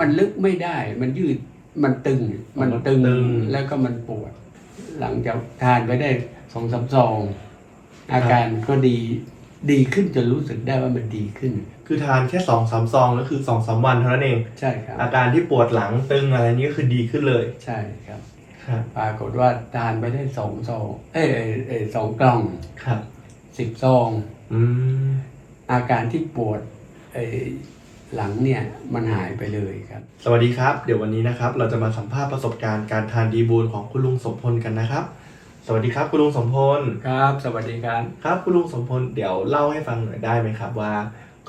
มันลึกไม่ได้ มันยืด มันตึง มันตึงตึง แล้วก็มันปวด หลังจากทานไปได้สองสามซอง อาการก็ดี ดีขึ้นจนรู้สึกได้ว่ามันดีขึ้น คือทานแค่สองสามซองก็คือสองสามวันเท่านั้นเอง ใช่ครับ อาการที่ปวดหลังตึงอะไรนี้ก็คือดีขึ้นเลยใช่ครับ ครับ ปรากฏว่าทานไปได้สองซอง เอยเอยเอยสองกล่องครับ สิบซอง อืมอาการที่ปวดเอย หลังเนี่ยมันหายไปเลยครับ สวัสดีครับ เดี๋ยววันนี้นะครับ เราจะมาสัมภาษณ์ประสบการณ์การทานดีบูลของคุณลุงสมพลกันนะครับ สวัสดีครับคุณลุงสมพลครับ สวัสดีครับครับคุณลุงสมพลเดี๋ยวเล่าให้ฟังหน่อยได้ไหมครับว่า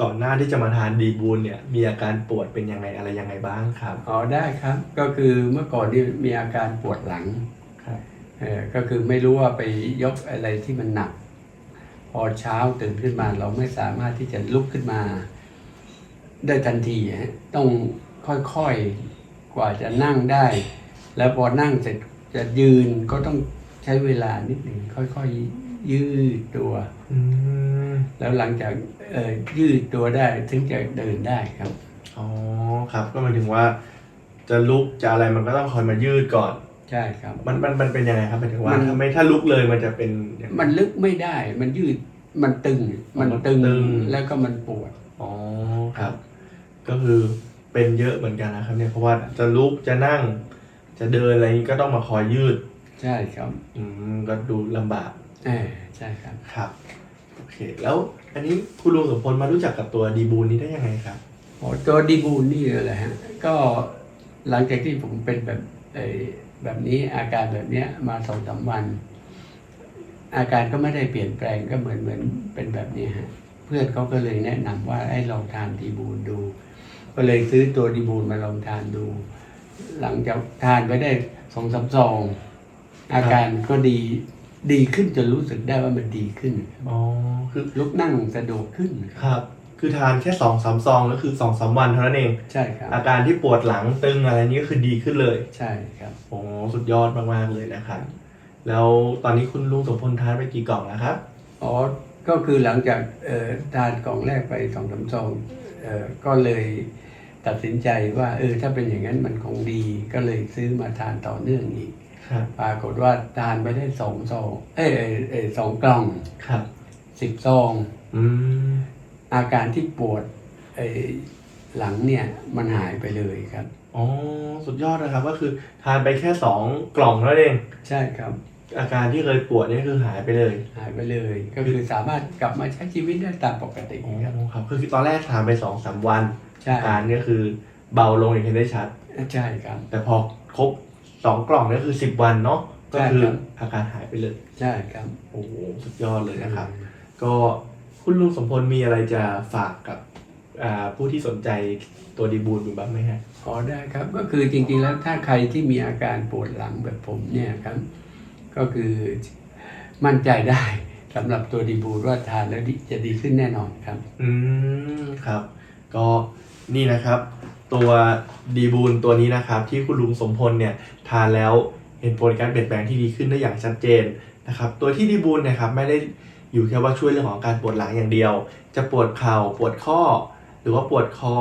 ก่อนหน้าที่จะมาทานดีบูลเนี่ยมีอาการปวดเป็นยังไงอะไรยังไงบ้างครับอ๋อได้ครับ ก็คือเมื่อก่อนนี่มีอาการปวดหลังครับเออก็คือไม่รู้ว่าไปยกอะไรที่มันหนัก พอเช้าตื่นขึ้นมาเราไม่สามารถที่จะลุกขึ้นมา ได้ทันทีฮะต้องค่อยๆ กว่าจะนั่งได้ แล้วพอนั่งเสร็จจะยืนก็ต้องใช้เวลานิดหนึ่งค่อยๆ ยืดตัว อืมแล้วหลังจากเอ่อยืดตัวได้ถึงจะเดินได้ครับ อ๋อครับก็หมายถึงว่า จะลุกจะอะไรมันก็ต้องคอยมายืดก่อน ใช่ครับ มันมันมันเป็นยังไงครับหมายถึงว่ามันถ้าไม่ถ้าลุกเลยมันจะเป็นยังไง มันลึกไม่ได้ มันยืดมันตึง มันตึงมันตึงแล้วก็มันปวด อ๋อครับ ก็คือเป็นเยอะเหมือนกันนะครับเนี่ยเพราะว่าจะลุกจะนั่ง จะเดินอะไรนี้ก็ต้องมาคอยยืด ใช่ครับอืมก็ดูลำบากเออใช่ครับ ครับโอเค แล้วอันนี้คุณลุงสมพลมารู้จักกับตัวดีบูนนี้ได้ยังไงครับโอ้ตัวดีบูนนี่แหละฮะก็หลังจากที่ผมเป็นแบบเอ่อแบบนี้อาการแบบเนี้ยมาสองสามวัน อาการก็ไม่ได้เปลี่ยนแปลงก็เหมือนเหมือนเป็นแบบนี้ฮะเพื่อนเขาก็เลยแนะนำว่าให้ลองทานดีบูนดู ก็เลยซื้อตัวดีบูนมาลองทานดู หลังจากทานไปได้สองสามซอง อาการก็ดีดีขึ้นจนรู้สึกได้ว่ามันดีขึ้นอ๋อคือลุกนั่งสะดวกขึ้นครับ คือทานแค่สองสามซองก็คือสองสามวันเท่านั้นเองใช่ครับอาการที่ปวดหลังตึงอะไรนี้ก็คือดีขึ้นเลย ใช่ครับโอ้สุดยอดมากๆเลยนะครับแล้วตอนนี้คุณลุงสมพลทานไปกี่กล่องแล้วครับอ๋อ ก็คือหลังจากเอ่อทานกล่องแรกไปสองสามซองเอ่อก็เลยตัดสินใจว่าเออถ้าเป็นอย่างนั้นมันคงดีก็เลยซื้อมาทานต่อเนื่องอีกครับปรากฏว่าทานไปได้สองซองเอยเอยเอยสองกล่องครับสิบซองอืมอาการที่ปวดเอยหลังเนี่ยมันหายไปเลยครับอ๋อสุดยอดนะครับก็คือทานไปแค่สองกล่องเท่านั้นเอง ใช่ครับ อาการที่เคยปวดนี่คือหายไปเลยหายไปเลย ก็คือสามารถกลับมาใช้ชีวิตได้ตามปกติอ๋อครับครับคือตอนแรกทานไปสองสามวันใช่อาการก็คือเบาลงอย่างเห็นได้ชัดใช่ครับ แต่พอครบสองกล่องนี่คือสิบวันเนาะก็คือใช่ครับอาการหายไปเลยใช่ครับโอ้โหสุดยอดเลยนะครับ ก็คุณลุงสมพลมีอะไรจะฝากกับอ่าผู้ที่สนใจตัวดีบูลอยู่บ้างไหมฮะอ๋อได้ครับ ก็คือจริงๆแล้วถ้าใครที่มีอาการปวดหลังแบบผมเนี่ยครับ ก็คือมั่นใจได้สำหรับตัวดีบูลว่าทานแล้วดีจะดีขึ้นแน่นอนครับ อืมครับ ก็นี่นะครับ ตัวดีบูลตัวนี้นะครับ ที่คุณลุงสมพลเนี่ยทานแล้วเห็นผลการเปลี่ยนแปลงที่ดีขึ้นได้อย่างชัดเจนนะครับ ตัวที่ดีบูลนะครับไม่ได้อยู่แค่ว่าช่วยเรื่องของการปวดหลังอย่างเดียว จะปวดเข่าปวดข้อ หรือว่าปวดคอ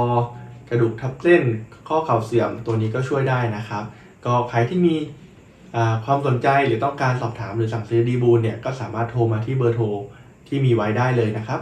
กระดูกทับเส้น ข้อเข่าเสื่อมตัวนี้ก็ช่วยได้นะครับ ก็ใครที่มี ความสนใจหรือต้องการสอบถามหรือสั่งซื้อดีบูลเนี่ยก็สามารถโทรมาที่เบอร์โทรที่มีไว้ได้เลยนะครับ